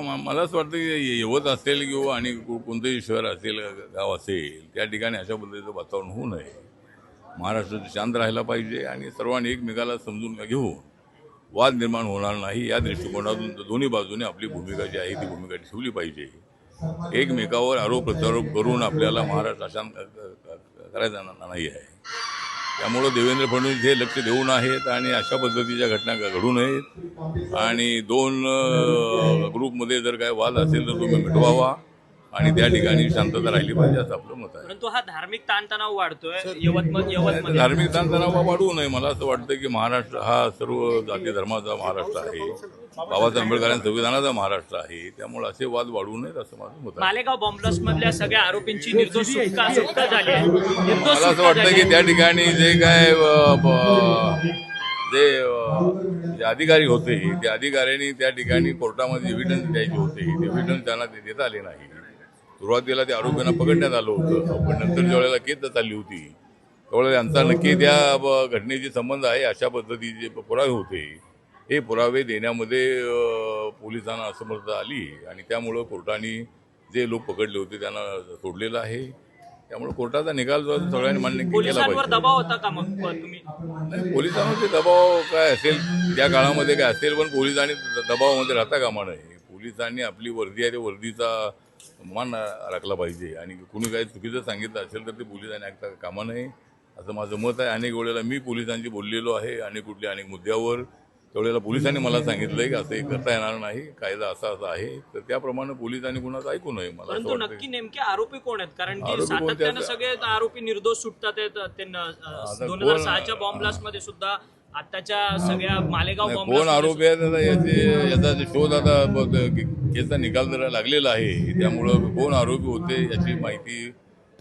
मला असं वाटतं की यवत असेल किंवा आणि को- कोणतंही शहर असेल गाव असेल त्या ठिकाणी अशा पद्धतीचं वातावरण होऊ नये. महाराष्ट्र शांत राहायला पाहिजे आणि सर्वांनी एकमेकाला समजून घेऊन. वाद निर्माण होणार नाही या दृष्टिकोनातून दोन्ही बाजूने आपली भूमिका जी आहे ती भूमिका ठेवली पाहिजे. एकमेकावर आरोप प्रत्यारोप करून आपल्याला महाराष्ट्र अशांत करायचा नाही आहे. त्यामुळं देवेंद्र फडणवीस हे लक्ष देऊन आहेत आणि अशा पद्धतीच्या घटना घडू नयेत. आणि दोन ग्रुपमध्ये जर काय वाद असेल तर तुम्ही मिटवावा. आणि त्या ठिकाणी शांतता राहिली पाहिजे असं आपलं मत आहे. परंतु हा धार्मिक ताणतणाव वाढतोय यवतमाळ धार्मिक ताणतणाव वाढवू नये. मला असं वाटतं की महाराष्ट्र हा सर्व जाती धर्माचा महाराष्ट्र आहे. बाबासाहेब आंबेडकरांच्या संविधानाचा महाराष्ट्र आहे. त्यामुळे असे वाद वाढवू नयेत असं माझं मत आहे. मालेगाव बॉम्बलास्ट मधल्या सगळ्या आरोपींची निर्दोष सुटका सुटका झाली आहे. निर्दोष मला असं सुटका वाटतं झाली की आहे. त्या ठिकाणी जे काय अ, ब- जे अ, जे अधिकारी होते त्या अधिकाऱ्यांनी त्या ठिकाणी कोर्टामध्ये एव्हिडन्स द्यायचे होते. ते एव्हिडन्स त्यांना ते देता आले नाही. सुरुवातीला त्या आरोपींना पकडण्यात आलं होतं. पण नंतर ज्या वेळेला केस चालली होती त्यावेळेला त्यांचा नक्की त्या घटनेशी संबंध आहे अशा पद्धतीचे पुरावे होते. हे पुरावे देण्यामध्ये पोलिसांना असमर्थता आली आणि त्यामुळं कोर्टाने जे लोक पकडले होते त्यांना सोडलेलं आहे. त्यामुळे कोर्टाचा निकाल जो आहे तो सगळ्यांनी मान्य केला पाहिजे. दबाव होता का मग? नाही, पोलिसांवरती दबाव काय असेल त्या काळामध्ये काय असेल पण पोलिसांनी दबावामध्ये राहता कामा नये. पोलिसांनी आपली वर्दी आहे त्या वर्दीचा मान राखला पाहिजे. आणि कुणी काही चुकीचं सांगितलं असेल तर ते पोलिसांनी ऐकता कामा नये असं माझं मत आहे. अनेक वेळेला मी पोलिसांशी बोललेलो आहे. अनेक कुठल्या अनेक मुद्द्यावर. त्यावेळेला पोलिसांनी मला सांगितलंय की असं हे करता येणार नाही. कायदा असा असा आहे. तर त्याप्रमाणे पोलिसांनी कुणाचं ऐकू नये मला असं परंतु वाटतं नक्की नेमके आरोपी कोण आहेत? कारण की आरोपी कोण? सातत्यानं सगळे आरोपी निर्दोष सुटतात आहेत. ते दोन हजार कोण- सहाच्या बॉम्ब ब्लास्टमध्ये सुद्धा आताच्या सगळ्या मालेगाव कोण आरोपी आता याचे याचा शोध आता ब- केसचा निकाल जरा लागलेला आहे. त्यामुळं कोण आरोपी होते याची माहिती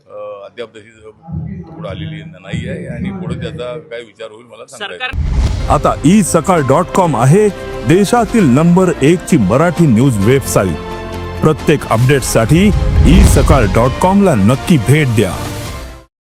अं, अद्याप तशी पुढे आलेली नाही आहे आणि पुढे त्याचा काय विचार होईल मला सांगता येत. सरकार आता ई सकाळ डॉट कॉम आहे. देशातील नंबर एक ची मराठी न्यूज वेबसाईट. प्रत्येक अपडेटसाठी ई सकाळ डॉट कॉम ला नक्की भेट द्या.